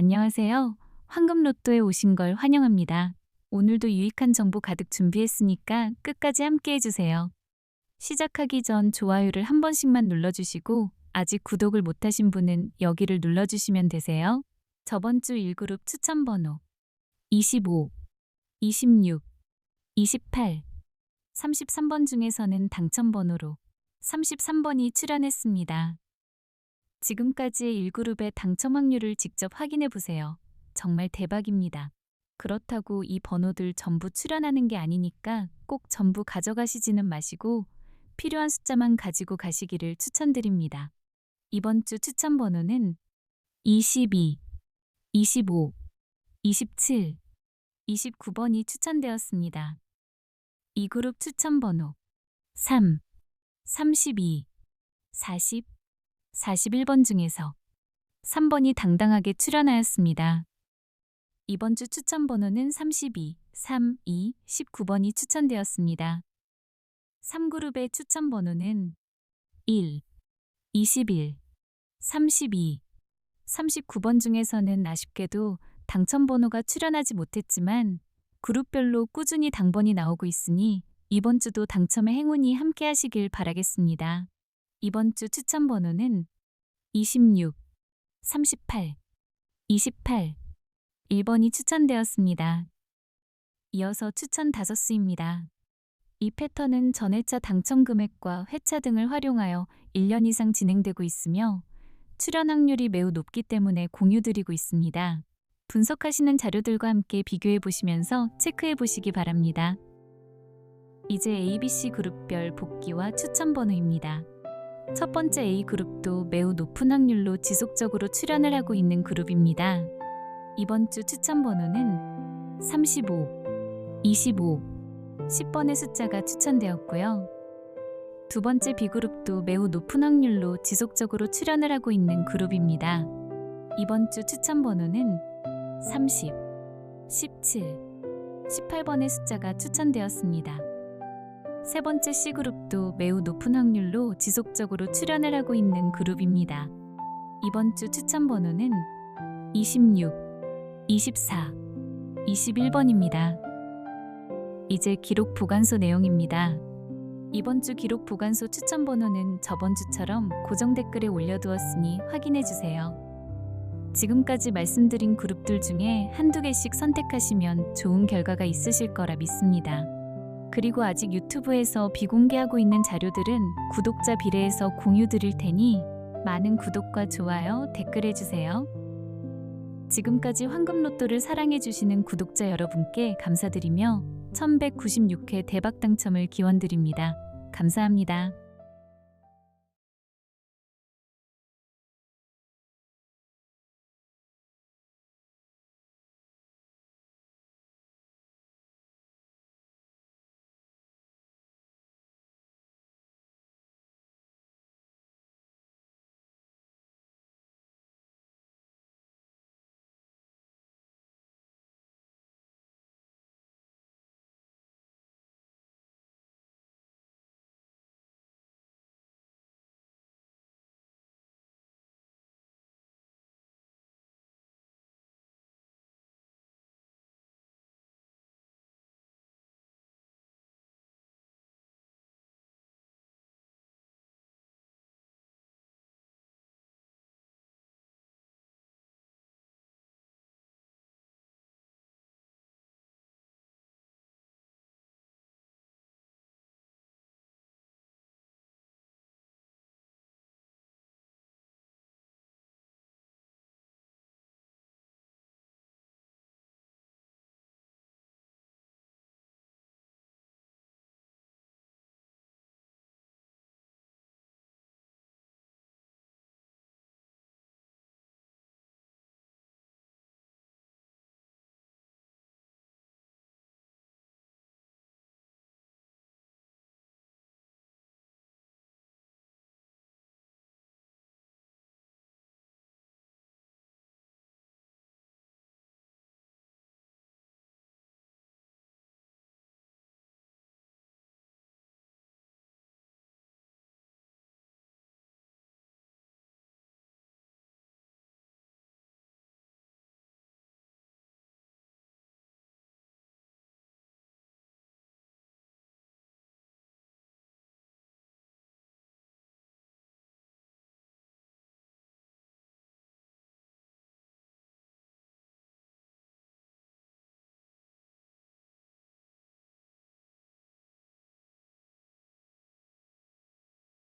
안녕하세요. 황금로또에 오신 걸 환영합니다. 오늘도 유익한 정보 가득 준비했으니까 끝까지 함께 해주세요. 시작하기 전 좋아요를 한 번씩만 눌러주시고 아직 구독을 못하신 분은 여기를 눌러주시면 되세요. 저번 주 1그룹 추천 번호 25, 26, 28, 33번 중에서는 당첨 번호로 33번이 출연했습니다. 지금까지의 1그룹의 당첨 확률을 직접 확인해 보세요. 정말 대박입니다. 그렇다고 이 번호들 전부 출연하는 게 아니니까 꼭 전부 가져가시지는 마시고 필요한 숫자만 가지고 가시기를 추천드립니다. 이번 주 추천 번호는 22, 25, 27, 29번이 추천되었습니다. 이 그룹 추천 번호 3, 32, 40, 41번 중에서 3번이 당당하게 출연하였습니다. 이번 주 추천 번호는 32, 3, 2, 19번이 추천되었습니다. 3그룹의 추천 번호는 1, 21, 32, 39번 중에서는 아쉽게도 당첨 번호가 출연하지 못했지만 그룹별로 꾸준히 당번이 나오고 있으니 이번 주도 당첨의 행운이 함께 하시길 바라겠습니다. 이번 주 추천 번호는 26, 38, 28, 1번이 추천되었습니다. 이어서 추천 5수입니다. 이 패턴은 전회차 당첨 금액과 회차 등을 활용하여 1년 이상 진행되고 있으며 출연 확률이 매우 높기 때문에 공유드리고 있습니다. 분석하시는 자료들과 함께 비교해 보시면서 체크해 보시기 바랍니다. 이제 ABC 그룹별 복귀와 추천 번호입니다. 첫 번째 A 그룹도 매우 높은 확률로 지속적으로 출연을 하고 있는 그룹입니다. 이번 주 추천 번호는 35, 25, 10번의 숫자가 추천되었고요. 두 번째 B 그룹도 매우 높은 확률로 지속적으로 출연을 하고 있는 그룹입니다. 이번 주 추천 번호는 30, 17, 18번의 숫자가 추천되었습니다. 세 번째 C그룹도 매우 높은 확률로 지속적으로 출연을 하고 있는 그룹입니다. 이번 주 추천 번호는 26, 24, 21번입니다. 이제 기록 보관소 내용입니다. 이번 주 기록 보관소 추천 번호는 저번 주처럼 고정 댓글에 올려두었으니 확인해 주세요. 지금까지 말씀드린 그룹들 중에 한두 개씩 선택하시면 좋은 결과가 있으실 거라 믿습니다. 그리고 아직 유튜브에서 비공개하고 있는 자료들은 구독자 비례해서 공유 드릴 테니 많은 구독과 좋아요, 댓글 해주세요. 지금까지 황금로또를 사랑해주시는 구독자 여러분께 감사드리며 1196회 대박 당첨을 기원드립니다. 감사합니다.